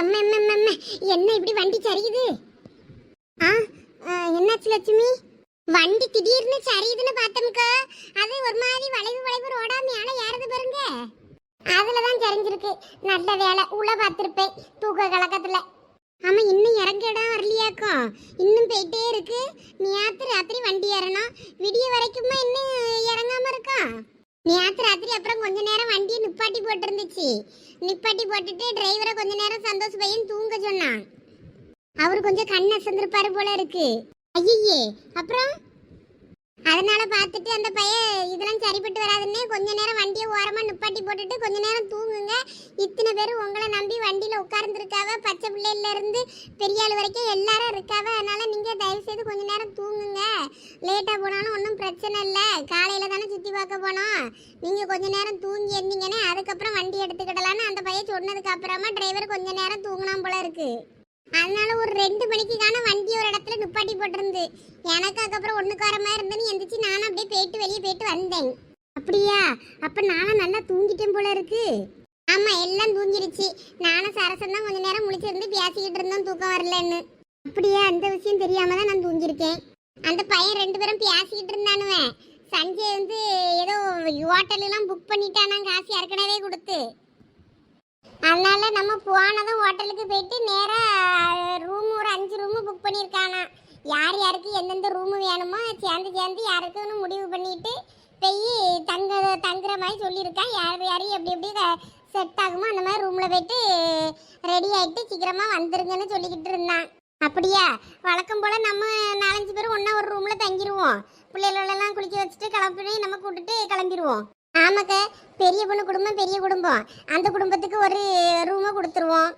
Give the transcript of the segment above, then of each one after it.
எம்ம என்ன இப்படி வண்டி சரியுது? ஆ என்னாச்சு லட்சுமி? வண்டி திடீர்னு சரியுதுன்னு பார்த்தோம்க்கா. அது ஒரு மாதிரி வளைவு வளைவு ரோடா மேல ஏறுது பாருங்க. அதுல தான் சரிஞ்சிருக்கு. நல்ல வேலை. உள்ள பார்த்துருப்பேன். தூக்க கலக்கத்துல. ஆமா இன்னும் இறங்க இடம் வரலையாக்கும் இன்னும் போயிட்டே இருக்கு. நீ ராத்திரி வண்டி ஏறணும். விடிய வரைக்குமா இன்னும் இறங்காம இருக்கான் நேற்று ராத்திரி அப்புறம் கொஞ்ச நேரம் வண்டியை நிப்பாட்டி போட்டிருந்துச்சு. நிப்பாட்டி போட்டுட்டு டிரைவரை கொஞ்ச நேரம் சந்தோஷ் பையன் தூங்க சொன்னான். அவர் கொஞ்சம் கண் அசந்திருப்பாரு போல இருக்கு. ஐயே அப்புறம்? அதனால பார்த்துட்டு அந்த பையன் இதெல்லாம் சரிப்பட்டு வராதுன்னே கொஞ்ச நேரம் வண்டியை ஓரமாக நிப்பாட்டி போட்டுட்டு கொஞ்ச நேரம் தூங்குங்க. இத்தனை பேர் உங்களை நம்பி வண்டியில் உட்கார்ந்துருக்காவ பச்சை பிள்ளையிலேருந்து பெரிய ஆள் வரைக்கும் எல்லாரும் இருக்காவ அதனால் நீங்கள் தயவு செய்து கொஞ்ச நேரம் தூங்குங்க. லேட்டாக போனாலும் ஒன்றும் பிரச்சனை இல்லை. காலையில் தானே சுற்றி பார்க்க போனோம். நீங்கள் கொஞ்ச நேரம் தூங்கி இருந்தீங்கன்னா அதுக்கப்புறம் வண்டி எடுத்துக்கிடலான்னு அந்த பையன் சொன்னதுக்கு அப்புறமா டிரைவர் கொஞ்ச நேரம் தூங்கினா போல இருக்குது அதனால ஒரு ரெண்டு மணிக்கு தானே வண்டி ஒரு இடத்துல நிப்பாட்டி போட்டிருந்து. எனக்கு அதுக்கப்புறம் ஒன்றுக்கு வர மாதிரி இருந்தேன்னு எந்திரிச்சு நானும் அப்படியே போயிட்டு வெளியே போயிட்டு வந்தேன். அப்படியா? அப்போ நானும் நல்லா தூங்கிட்டேன் போல இருக்கு. ஆமாம் எல்லாம் தூங்கிருச்சு. நானும் சரசம் தான் கொஞ்ச நேரம் முழிச்சிருந்து பேசிக்கிட்டு இருந்தோம் தூக்கம் வரலன்னு. அப்படியா? அந்த விஷயம் தெரியாம தான் நான் தூங்கியிருக்கேன். அந்த பையன் ரெண்டு பேரும் பேசிக்கிட்டு இருந்தானுவேன் சஞ்சய் வந்து ஏதோ ஹோட்டலெல்லாம் புக் பண்ணிட்டானாங்க காசு ஏற்கனவே கொடுத்து. அதனால நம்ம போனதும் ஹோட்டலுக்கு போயிட்டு நேராக ரூம் ஒரு அஞ்சு ரூமு புக் பண்ணியிருக்கானா. யார் யாருக்கு எந்தெந்த ரூமு வேணுமோ சேர்ந்து சேர்ந்து யாருக்குன்னு முடிவு பண்ணிட்டு போய் தங்க தங்குற மாதிரி சொல்லியிருக்கான் யார் யாரையும் எப்படி எப்படி செட் ஆகுமோ அந்த மாதிரி ரூமில் போயிட்டு ரெடி ஆகிட்டு சீக்கிரமாக வந்துருங்கன்னு சொல்லிக்கிட்டு இருந்தான் அப்படியா? வழக்கம் போல் நம்ம நாலஞ்சு பேரும் ஒன்றா ஒரு ரூமில் தங்கிடுவோம் பிள்ளைகளெல்லாம் குளிக்க வச்சுட்டு கிளம்பி நம்ம கூட்டிட்டு கிளம்பிடுவோம் ஆமாக்கா பெரிய பொண்ணு குடும்பம் பெரிய குடும்பம். அந்த குடும்பத்துக்கு ஒரு ரூமை கொடுத்துருவோம்.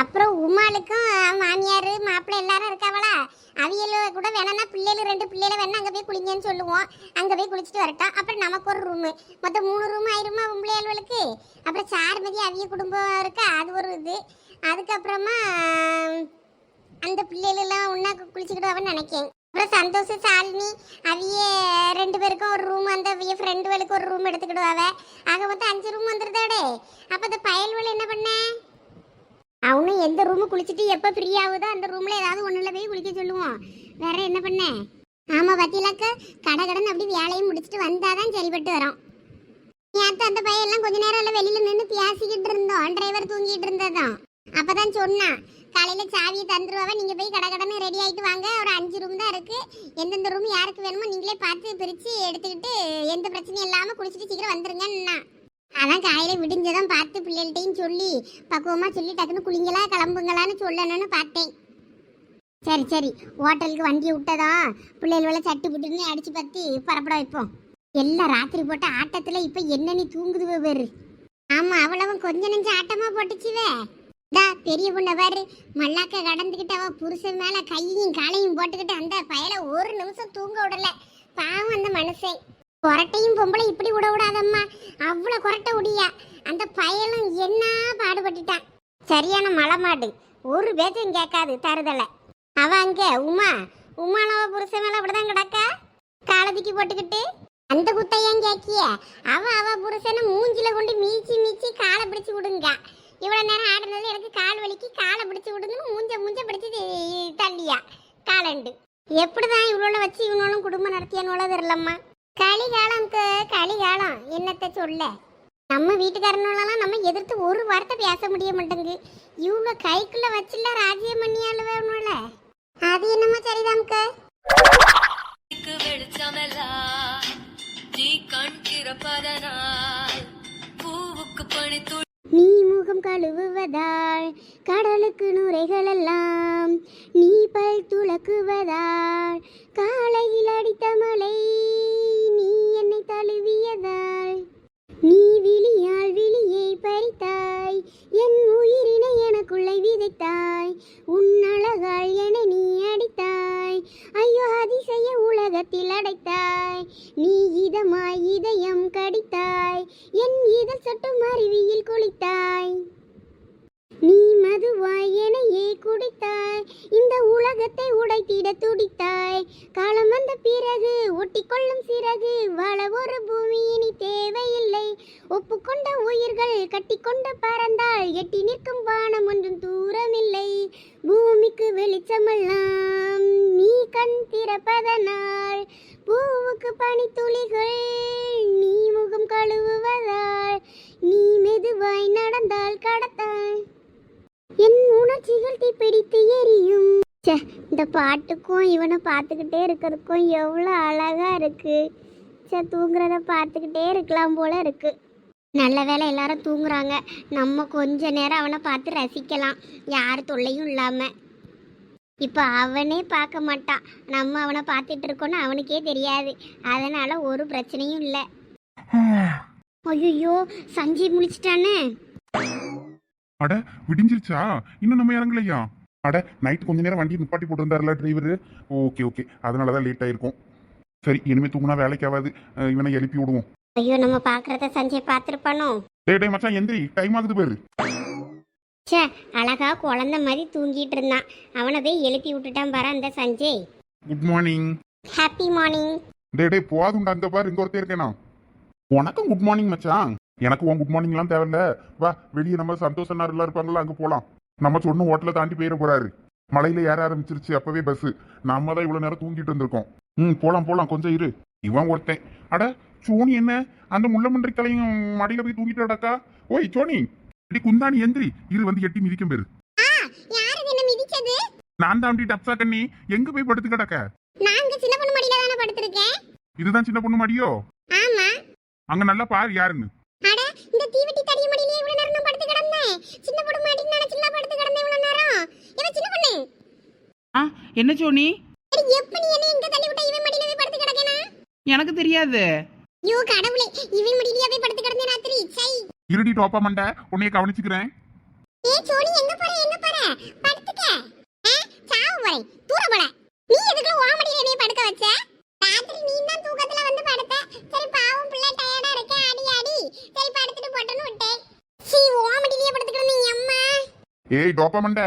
அப்புறம் உமாளுக்கும் மாமியார் மாப்பிள்ளை எல்லாரும் இருக்காவளா? அவியல கூட வேணா பிள்ளைகள் ரெண்டு பிள்ளைகள வேணா அங்கே போய் குளிங்கன்னு சொல்லுவோம். அங்கே போய் குளிச்சுட்டு வரட்டும். அப்புறம் நமக்கு ஒரு ரூமு மொத்தம் மூணு ரூம் ஆயிருமா பிள்ளைகளுக்கு அப்புறம் சாருமதி அவிய குடும்பம் இருக்கா? அது ஒரு இது. அதுக்கப்புறமா அந்த பிள்ளைகளெல்லாம் ஒன்றா குளிச்சுக்கிடுவான்னு நினைக்கேன். அப்புறம் சந்தோஷ சாலினி அவிய ரெண்டு பேருக்கும் ஒரு ரூம் அந்த அவிய ஃப்ரெண்டுகளுக்கு ஒரு ரூம் எடுத்துக்கிடுவாவ. ஆக மொத்தம் அஞ்சு ரூம் வந்துருதாடே. அப்போ இந்த பயல்வல் என்ன பண்ண? அவனும் எந்த ரூமு குளிச்சுட்டு எப்போ ஃப்ரீ ஆகுதோ அந்த ரூமில் ஏதாவது ஒன்றில் போய் குளிக்க சொல்லுவோம் வேற என்ன பண்ண? ஆமாம் பத்தியிலாக்க கடை கடன் அப்படி வேலையும் முடிச்சுட்டு வந்தால் தான் சரிப்பட்டு வரோம் நேற்று அந்த பையன் எல்லாம் கொஞ்ச நேரம் எல்லாம் வெளியில் நின்று பேசிக்கிட்டு இருந்தோம். டிரைவர் தூங்கிட்டு இருந்ததான் அப்போ தான் சொன்னான் காலையில சாவியை தந்துருவாவ நீங்க போய் கடை கடன்னு ரெடி ஆயிட்டு வாங்க. ஒரு அஞ்சு ரூம் தான் இருக்கு. எந்தெந்த ரூம் யாருக்கு வேணுமோ நீங்களே பார்த்து பிரிச்சு எடுத்துக்கிட்டு எந்த பிரச்சனையும் இல்லாம குடிச்சிட்டு சீக்கிரம் வந்துருங்கன்னா அதான் காலையில விடிஞ்சதும் பார்த்து பிள்ளைகள்ட்டையும் சொல்லி பக்குவமா சொல்லி டக்குன்னு குளிங்களா கிளம்புங்களான்னு சொல்லணும்னு பார்த்தேன். சரி சரி. ஹோட்டலுக்கு வண்டியை விட்டதா? பிள்ளைகள சட்டு புட்டுன்னு அடிச்சு பத்தி புறப்பட வைப்போம். எல்லாம் ராத்திரி போட்ட ஆட்டத்துல இப்ப என்ன நீ தூங்குது பேரு ஆமா அவ்வளவும் கொஞ்ச நெஞ்சு ஆட்டமா போட்டுச்சுவே. டா பெரிய பொண்ணை பாரு. மல்லாக்க கடந்துக்கிட்டு அவ புருஷன் மேல கையையும் காலையும் போட்டுக்கிட்டு அந்த பயல ஒரு நிமிஷம் தூங்க விடல. பாவம் அந்த மனுஷன். கொரட்டையும் பொம்பளை இப்படி விட விடாதம்மா. அவ்வளவு கொரட்டை உடியா. அந்த பயலும் என்ன பாடுபட்டுட்டான். சரியான மலை மாடு ஒரு பேச்சும் கேட்காது தருதலை. அவ அங்க உமா. உமானவ புருஷன் மேல அப்படிதான் கிடக்கா? காலத்துக்கு போட்டுக்கிட்டு. அந்த குத்தையன் கேக்கிய அவ அவ புருஷனை மூஞ்சில கொண்டு மீச்சி மீச்சி காலை பிடிச்சு விடுங்க இவ்வளோ நேரம் ஆடுனதுல எனக்கு கால் வலிக்கு காலை பிடிச்சி விடுதுன்னு மூஞ்ச மூஞ்ச பிடிச்சி தள்ளியா. காலண்டு. எப்படிதான் இவ்வளோ வச்சு இவனும் குடும்பம் நடத்தியானோல தெரியலம்மா. களிகாலம்க்கு களிகாலம் என்னத்த சொல்ல? நம்ம வீட்டுக்காரனோலாம் நம்ம எதிர்த்து ஒரு வார்த்தை பேச முடிய மாட்டேங்கு. இவங்க கைக்குள்ள வச்சுல ராஜ்யம் பண்ணியாளுவேணும்ல அது என்னமோ சரிதாம்க்க நீ கண் திறப்பதனால் பூவுக்கு பணி நீ முகம் கழுவுவதால் கடலுக்கு நுரைகள் எல்லாம் நீ பல் துளக்குவதால் காலையில் அடித்த மழை நீ என்னை தழுவியதால். நீ விழியால் விழியை பறித்தாய் என் உயிரினை எனக்குள்ளே விதைத்தாய் உன் அழகால் என நீ அடித்தாய் ஐயோ அதிசய உலகத்தில் அடைத்தாய். நீ இதமாய் இதயம் கடித்தாய் என் இதழ் சொட்டும் நீரில் குளித்தாய். நீ மதுவாய் எனையே குடித்தாய். இந்த உலகத்தை உடைத்திட துடித்தாய். காலம் வந்த பிறகு ஒட்டிக்கொள்ளும் சிறகு. வாழ ஒரு பூமி இனி தேவையில்லை. ஒப்புக்கொண்ட உயிர்கள் கட்டிக்கொண்டு பறந்தால் எட்டி நிற்கும் வானம் ஒன்றும் தூரமில்லை. பூமிக்கு வெளிச்சமெல்லாம் நீ கண் திறப்பதனால் பூவுக்கு பனித்துளிகள் நீ முகம் கழுவுவதால் நீ மெதுவாய் நடந்தால் கடத்தாய் என் உணர்ச்சிகள் தீப்பிடித்து எரியும். ச்சே இந்த பாட்டுக்கும் இவனை பார்த்துக்கிட்டே இருக்கிறதுக்கும் எவ்வளோ அழகா இருக்கு. சே தூங்குறத பார்த்துக்கிட்டே இருக்கலாம் போல இருக்கு. நல்ல வேலை எல்லாரும் தூங்குறாங்க. நம்ம கொஞ்ச நேரம் அவனை பார்த்து ரசிக்கலாம். யார் தொல்லையும் இல்லாமல் இப்போ அவனே பார்க்க மாட்டான். நம்ம அவனை பார்த்துட்டு இருக்கோன்னு அவனுக்கே தெரியாது. அதனால ஒரு பிரச்சனையும் இல்லை. ஐயோ சஞ்சய் முழிச்சிட்டானே. அட விடிஞ்சிருச்சா? இன்னும் நம்ம இறங்கலையா? அட நைட் கொஞ்ச நேரம் வண்டி நிப்பாட்டி போட்டிருந்தாருல டிரைவர் ஓகே ஓகே அதனால தான் லேட் ஆயிருக்கும். சரி இனிமே தூங்குனா வேலைக்கு ஆகாது இவனை எழுப்பி விடுவோம். ஐயோ நம்ம பார்க்கறத சஞ்சய் பார்த்துருப்பானோ? டேய் டேய் மச்சான் எந்திரி. டைம் ஆகுது பாரு. ச்சே அழகா குழந்த மாதிரி தூங்கிட்டு இருந்தான். அவனை போய் எழுப்பி விட்டுட்டான் பாரு அந்த Sanjay good morning happy morning டேய் டேய் போதும்டா அங்க பாரு இங்க ஒருத்தர் இருக்கேனா? உனக்கும் குட் மார்னிங் மச்சான். எனக்கு உன் குட் மார்னிங்லாம் தேவையில்ல. வா வெளியே நம்ம சந்தோஷ் அண்ணாருலாம் இருப்பாங்களா அங்க போலாம். நம்ம சொன்ன ஹோட்டலை தாண்டி போயிட போறாரு. மலையில ஏற ஆரம்பிச்சிருச்சு அப்பவே பஸ் நாம தான் இவ்வளவு நேரம் தூங்கிட்டு இருந்திருக்கோம். ம் போலாம் போலாம் கொஞ்சம் இரு. இவன் ஒருத்தன். அட சோனி என்ன? அந்த முள்ளமன்றி தலையும் மடியில போய் தூங்கிட்டு அடக்கா ஓய் சோனி. இடி குந்தாணி எந்திரி. இரு வந்து எட்டி மிதிக்கும் பேரு. நான் தாண்டி டப்சா கண்ணி. எங்க போய் படுத்து கிடக்க? நாங்க சின்ன பொண்ணு மடியில தானே படுத்திருக்கேன். இதுதான் சின்ன பொண்ணு மடியோ? ஆமா. அங்க நல்லா பாரு யாருன்னு. அட இந்த தீவெட்டி தடிய மடியிலே இவ்வளவு நேரம் நான் படுத்து கிடந்தேன். சின்ன பொண்ணு மடின்னு நினைச்சுலாம் படுத்து கிடந்தேன் இவ்வளவு நேரம். இவன் சின்ன பொண்ணு? ஆ என்ன சோனி? எப்ப நீ என்ன இங்க தள்ளி விட்ட இவன் மடியில போய் படுத்து கிடக்கேனா? எனக்கு தெரியாது. ஐயோ கடவுளே இவன் மடியிலேயே போய் படுத்து கிடந்தேன் ராத்திரி. சை. இருடி டோப்பா மண்டை உன்னைய கவனிச்சுக்கிறேன். ஏ சோனி எங்க போற எங்க போற? படுத்துக்க. ஆ, சாவு போறேன். தூர போல. நீ எதுக்குள்ள ஓமடியில என்னைய படுக்க வச்ச ராத்திரி நீ தான் தூக்கத்துல வந்து படுத்த சரி பாவம் பிள்ளை டயர்டா இருக்க அடி அடி சரி படுத்துட்டு போட்டேன்னு விட்டேன் சீ ஓமடியிலேயே படுத்துக்கிட்டு நீ அம்மா ஏய் டோப்பமண்ட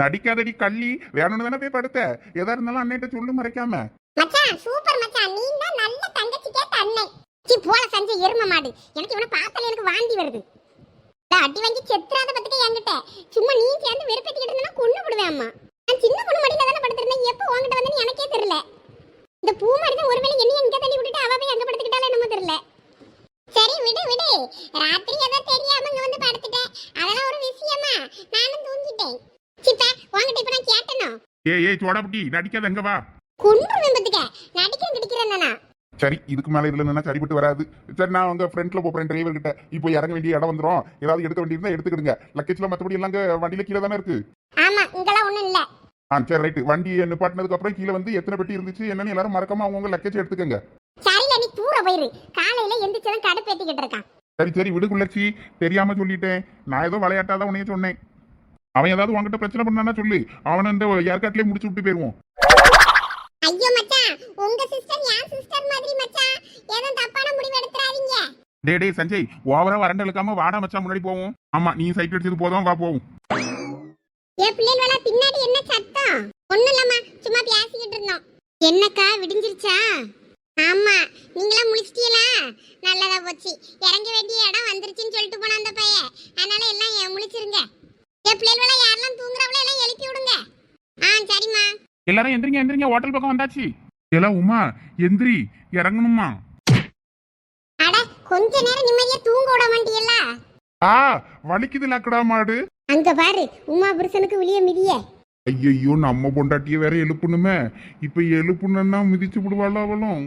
நடிக்காதடி கள்ளி. வேணும்னு தானே போய் படுத்த. எதா இருந்தாலும் அன்னைட்ட சொல்லு மறைக்காம. மச்சான் சூப்பர் மச்சான். நீ தான் நல்ல தங்கச்சிக்கே தன்னை. சி போல சஞ்சய் எரும மாடு. எனக்கு இவனை பார்த்தாலே எனக்கு வாந்தி வருது. அடி வாங்கி செத்துறாத பத்துக்க என்கிட்ட சும்மா நீ சேர்ந்து வெறுப்பேத்திக்கிட்டு இருந்தா கொண்டு விடுவேன் அம்மா நான் சின்ன பொண்ணு மடியில தானே படுத்திருந்தேன் எப்போ உன்கிட்ட வந்தேன்னு எனக்கே தெரியல இந்த பூ மாடி தான் ஒருவேளை என்னையும் இங்க தள்ளி விட்டுட்டு அவ போய் அங்க படுத்துக்கிட்டாலும் என்னமோ தெரியல சரி விடு விடு ராத்திரி ஏதோ தெரியாம இங்க வந்து படுத்துட்டேன் அதெல்லாம் ஒரு விஷயமா நானும் தூங்கிட்டேன் சிப்ப உன்கிட்ட இப்ப நான் கேட்டனோ ஏய் சோடாபுட்டி நடிக்காத எங்க வா. நானா சரி இதுக்கு மேல இதுல நின்னா சரிப்பட்டு வராது. சரி நான் உங்க ஃப்ரெண்ட்ல போறேன் டிரைவர் கிட்ட. இப்போ இறங்க வேண்டிய இடம் வந்துரும். ஏதாவது எடுக்க வேண்டியிருந்தா எடுத்துக்கிடுங்க. லக்கேஜ்ல மத்தபடி எல்லாம் வண்டியில கீழே தானே இருக்கு. ஆமா இங்கெல்லாம் ஒண்ணும் இல்ல. ஆ சரி ரைட்டு வண்டி நிப்பாட்டினதுக்கு அப்புறம் கீழே வந்து எத்தனை பெட்டி இருந்துச்சு என்னன்னு எல்லாரும் மறக்காம அவங்கவுங்க லக்கேஜ் எடுத்துக்கங்க. சரியில்ல நீ தூர போயிரு. காலையில எந்திரிச்சதும் கடுப்பேத்திக்கிட்டு இருக்கான். சரி சரி விடு குள்ளச்சி தெரியாம சொல்லிட்டேன். நான் ஏதோ விளையாட்டாதான் உன்னைய சொன்னேன். அவன் ஏதாவது உன்கிட்ட பிரச்சனை பண்ணானா சொல்லு. அவனை இந்த ஏற்காட்டிலே முடிச்சு விட்டு போயிருவோம். ஐயோ மச்சான். உங்க சிஸ்டர் என் சிஸ்டர் மாதிரி மச்சான். ஏதோ தப்பான முடிவு எடுத்துறாதீங்க. டே டே சஞ்சய் ஓவரா வறண்ட இழுக்காம வாடா மச்சான் முன்னாடி போவோம். ஆமா நீ சைக்கிள் அடிச்சது போதும் வா போவோம். ஏ பிள்ளைகளா பின்னாடி என்ன சத்தம்? ஒண்ணும் இல்லம்மா சும்மா பேசிக்கிட்டு இருந்தோம். என்னக்கா விடிஞ்சிருச்சா? ஆமா நீங்களாம் முழிச்சிட்டீங்களா நல்லதா போச்சு. இறங்க வேண்டிய இடம் வந்துருச்சுன்னு சொல்லிட்டு போன அந்த பையன் அதனால எல்லாம் ஏன் முழிச்சிருங்க ஏ பிள்ளைகளா யாரெல்லாம் தூங்குறவளோ எல்லாம் எழுப்பி விடுங்க ஆ சரிம்மா எல்லாரும் எந்திரிங்க எந்திரிங்க ஹோட்டல் பக்கம் வந்தாச்சு. எல்லாம் உமா எந்திரி இறங்கணுமா அட கொஞ்ச நேரம் நிம்மதியா தூங்க விட மாட்டீங்களா ஆ வலிக்குது லக்கடா மாடு. அங்க பாரு உமா புருஷனுக்கு வெளிய மிதிய. ஐயையோ நம்ம பொண்டாட்டிய வேற எழுப்பணுமே. இப்ப எழுப்புனா மிதிச்சு விடுவாள் அவளும்?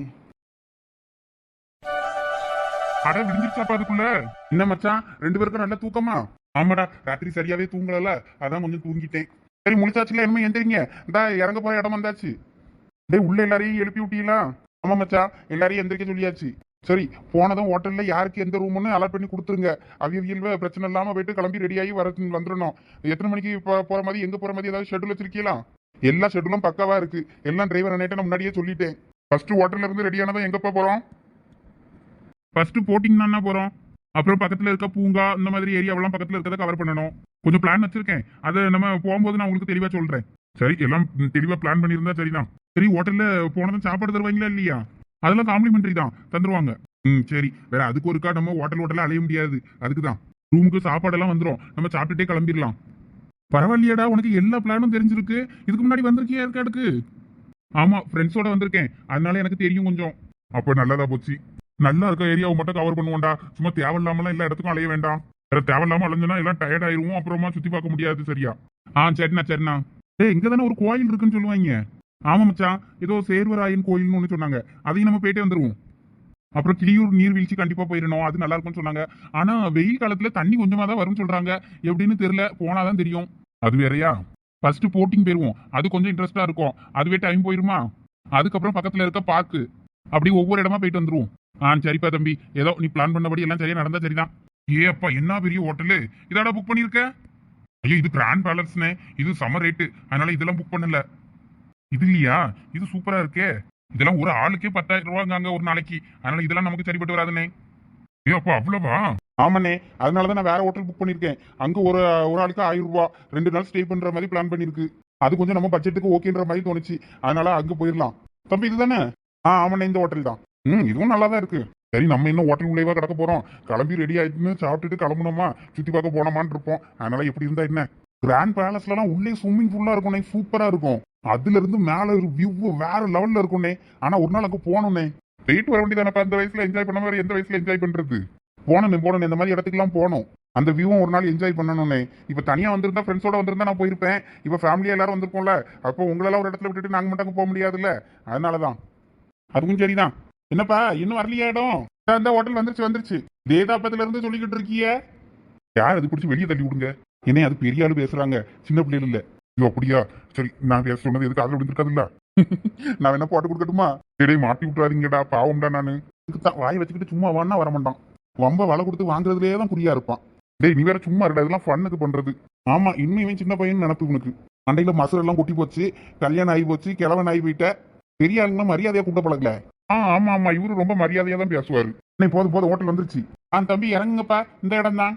அட விடிஞ்சிருச்சாப்பா அதுக்குள்ள? என்ன மச்சான் ரெண்டு பேருக்கும் நல்ல தூக்கமா? ஆமாடா ராத்திரி சரியாவே தூங்கலல அதான் கொஞ்சம் தூங்கிட்டேன். சரி முழிச்சாச்சுல என்ன எந்திரிங்க. இந்தா இறங்க போற இடம் வந்தாச்சு. டேய் உள்ள எல்லாரையும் எழுப்பி விட்டீங்களா? ஆமா மச்சான் எல்லாரையும் எந்திரிக்க சொல்லியாச்சு. சரி போனதும் ஹோட்டல்ல யாருக்கு எந்த ரூம்னு அலாட் பண்ணி கொடுத்துருங்க. அவியவியல் பிரச்சனை இல்லாம போயிட்டு கிளம்பி ரெடியாகி வர வந்துடணும். எத்தனை மணிக்கு போ- போற மாதிரி எங்க போற மாதிரி ஏதாவது ஷெட்யூல் வச்சிருக்கீங்களா? எல்லா ஷெட்யூலும் பக்காவா இருக்கு. எல்லாம் டிரைவர் அண்ணேட்ட நான் முன்னாடியே சொல்லிட்டேன். ஃபர்ஸ்ட் ஹோட்டல்ல இருந்து ரெடியானதான் எங்கப்பா போறோம்? ஃபர்ஸ்ட் போட்டிங் தானே போறோம். அப்புறம் பக்கத்துல இருக்க பூங்கா இந்த மாதிரி ஏரியாவெல்லாம் பக்கத்துல இருக்கிறத கவர் பண்ணணும். கொஞ்சம் பிளான் வச்சிருக்கேன். அதை நம்ம போகும்போது நான் உங்களுக்கு தெளிவா சொல்றேன். சரி எல்லாம் தெளிவா பிளான் பண்ணியிருந்தா சரிதான். சரி ஹோட்டல்ல போனதும் சாப்பாடு தருவாங்களா இல்லையா? அதெல்லாம் காம்ப்ளிமெண்டரி தான். தந்துருவாங்க. ம் சரி. வேற அதுக்கு ஒருக்கா நம்ம ஹோட்டல் ஹோட்டல்ல அலைய முடியாது. அதுக்கு தான் ரூமுக்கு சாப்பாடெல்லாம் வந்துடும் நம்ம சாப்பிட்டுட்டே கிளம்பிடலாம். பரவாயில்லையாடா உனக்கு எல்லா பிளானும் தெரிஞ்சிருக்கு. இதுக்கு முன்னாடி வந்திருக்கியா ஏற்காடுக்கு ஆமா ஃப்ரெண்ட்ஸோட வந்திருக்கேன். அதனால எனக்கு தெரியும் கொஞ்சம். அப்போ நல்லதா போச்சு. நல்லா இருக்க ஏரியாவை மட்டும் கவர் பண்ணுவோம்டா. சும்மா தேவையில்லாமலாம் எல்லா இடத்துக்கும் அலைய வேண்டாம். வேற தேவையில்லாம அலைஞ்சனா எல்லாம் டயர்ட் ஆயிருவோம். அப்புறமா சுத்தி பார்க்க முடியாது சரியா. ஆ சரிண்ணா சரிண்ணா. ஏய் இங்க தானே ஒரு கோயில் இருக்குன்னு சொல்லுவாங்க. ஆமா மச்சான். ஏதோ சேர்வராயன் கோயில்னு ஒன்று சொன்னாங்க. அதையும் நம்ம போயிட்டே வந்துருவோம். அப்புறம் கிளியூர் நீர்வீழ்ச்சி கண்டிப்பா போயிடணும். அது நல்லா இருக்கும்னு சொன்னாங்க. ஆனா வெயில் காலத்துல தண்ணி கொஞ்சமா தான் வரும்னு சொல்றாங்க. எப்படின்னு தெரியல. போனாதான் தெரியும். அது வேறயா? ஃபர்ஸ்ட் போட்டிங் போயிருவோம். அது கொஞ்சம் இன்ட்ரெஸ்டா இருக்கும். அதுவே டைம் போயிருமா? அதுக்கப்புறம் பக்கத்துல இருக்க பார்க்கு அப்படி ஒவ்வொரு இடமா போயிட்டு வந்துருவோம். ஆ சரிப்பா தம்பி. ஏதோ நீ பிளான் பண்ணபடி எல்லாம் சரியா நடந்தா சரிதான். ஏ அப்பா என்ன பெரிய ஹோட்டலு? இதாடா புக் பண்ணியிருக்க? ஐயோ இது கிராண்ட் பேலன்ஸ்னே இது சம்மர் ரேட்டு அதனால இதெல்லாம் புக் பண்ணல. இது இல்லையா? இது சூப்பரா இருக்கே. இதெல்லாம் ஒரு ஆளுக்கே பத்தாயிரம் ரூபாங்க ஒரு நாளைக்கு. அதனால இதெல்லாம் நமக்கு சரிப்பட்டு வராதுண்ணே ஐயோ அப்பா அவ்வளவா? ஆமாண்ணே. அதனால தான் நான் வேற ஹோட்டல் புக் பண்ணியிருக்கேன். அங்க ஒரு ஒரு ஆளுக்கு ஆயிரம் ரூபா. ரெண்டு நாள் ஸ்டே பண்ற மாதிரி பிளான் பண்ணிருக்கு அது கொஞ்சம் நம்ம பட்ஜெட்டுக்கு ஓகேன்ற மாதிரி தோணுச்சு. அதனால அங்க போயிடலாம் தம்பி இதுதானே? ஆ ஆமாண்ணே இந்த ஹோட்டல் தான். ம் இதுவும் நல்லா தான் இருக்கு. சரி நம்ம இன்னும் ஹோட்டல் உள்ளேவா கிடக்க போறோம். கிளம்பி ரெடி ஆயிட்டுன்னு சாப்பிட்டுட்டு கிளம்பணுமா சுத்தி பார்க்க போனோமான்னு இருப்போம். அதனால எப்படி இருந்தா என்ன? கிராண்ட் பேலஸ்லாம் உள்ளே ஸ்விம்மிங் பூல்லா இருக்கும்னே சூப்பரா இருக்கும். அதுல இருந்து மேல ஒரு வியூ வேற லெவல்ல இருக்கும்னே ஆனா ஒரு நாள் அங்க போகணும்ண்ணே போயிட்டு வர வேண்டியதானே அந்த வயசுல என்ஜாய் பண்ண மாதிரி எந்த வயசுல என்ஜாய் பண்றது? போனே போனே இந்த மாதிரி இடத்துக்குலாம் போனோம். அந்த வியூவும் ஒரு நாள் என்ஜாய் பண்ணணும்னே இப்ப தனியா வந்திருந்தா ஃப்ரெண்ட்ஸோட வந்திருந்தா நான் போயிருப்பேன். இப்ப ஃபேமிலியா எல்லாரும் வந்திருப்போம்ல. அப்போ உங்களெல்லாம் ஒரு இடத்துல விட்டுட்டு நாங்க மட்டும் போக முடியாதுல்ல. அதனாலதான். அதுவும் சரிதான். என்னப்பா இன்னும் வரலையா இடம்? அந்த இந்த ஹோட்டல் வந்துருச்சு வந்துருச்சு. தேதாப்பத்துல இருந்து சொல்லிக்கிட்டு இருக்கிய. யார் அது பிடிச்சி வெளியே தள்ளி விடுங்க? என்ன அது பெரிய ஆளு பேசுறாங்க. சின்ன பிள்ளைகள் இல்ல. ஐயோ அப்படியா? சரி நான் பேச சொன்னது எதுக்கு அதுல விழுந்திருக்காதுல்ல? நான் என்ன போட்டு கொடுக்கட்டுமா? சரி மாட்டி விட்டுறாதீங்கடா பாவம்டா நானு. தான் வாய் வச்சுக்கிட்டு சும்மா வான்னா வர மாட்டான். வம்ப வலை கொடுத்து வாங்குறதுலேயே தான் குறியா இருப்பான். டேய் நீ வேற சும்மா இருடா இதெல்லாம் ஃபன்னுக்கு பண்றது. ஆமா இன்னும் இவன் சின்ன பையன் நினப்பு உனக்கு. அண்டையில மசுரெல்லாம் எல்லாம் கொட்டி போச்சு கல்யாணம் ஆகி போச்சு கிழவன் ஆகி போயிட்ட. பெரிய ஆளுங்க மரியாதையா கூட்ட பழகல. ஆ ஆமா ஆமா இவரு ரொம்ப மரியாதையா தான் பேசுவாரு. இன்னைக்கு போதும் போதும் ஹோட்டல் வந்துருச்சு. ஆ தம்பி இறங்குங்கப்பா. இந்த இடம் தான்